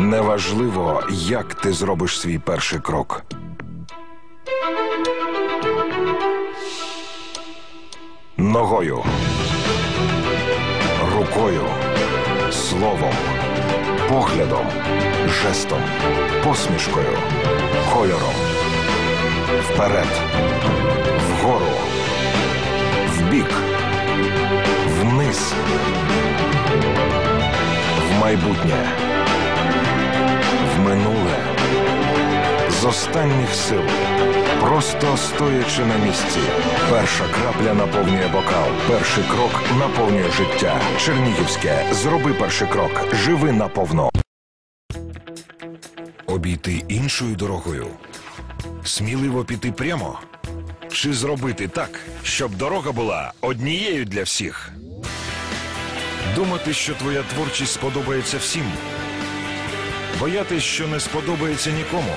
Неважливо, як ти зробиш свій перший крок. Ногою, рукою, словом, поглядом, жестом, посмішкою, кольором. Вперед, вгору, вбік, вниз, в майбутнє, останніх сил, просто стоячи на місці. Перша крапля наповнює бокал, перший крок наповнює життя. Чернігівське, зроби перший крок, живи наповно. Обійти іншою дорогою. Сміливо піти прямо. Чи зробити так, щоб дорога була однією для всіх? Думати, що твоя творчість сподобається всім. Боятись, що не сподобається нікому.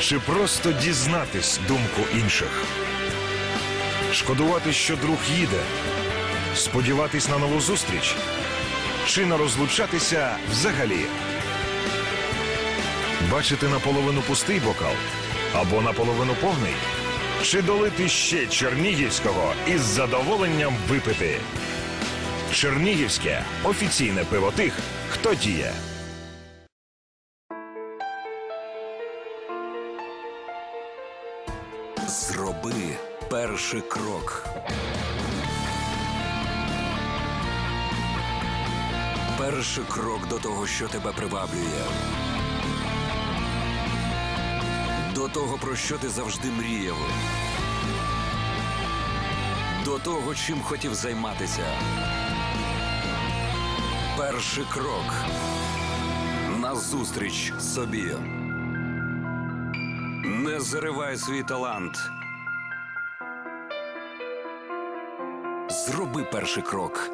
Чи просто дізнатись думку інших. Шкодувати, що друг їде. Сподіватись на нову зустріч. Чи не розлучатися взагалі. Бачити наполовину пустий бокал або наполовину повний. Чи долити ще чернігівського із задоволенням випити? Чернігівське офіційне пиво тих, хто діє. Зроби перший крок. Перший крок до того, що тебе приваблює. До того, про що ти завжди мріяв. До того, чим хотів займатися. Перший крок. Назустріч собі. Не заривай свій талант. Зроби перший крок.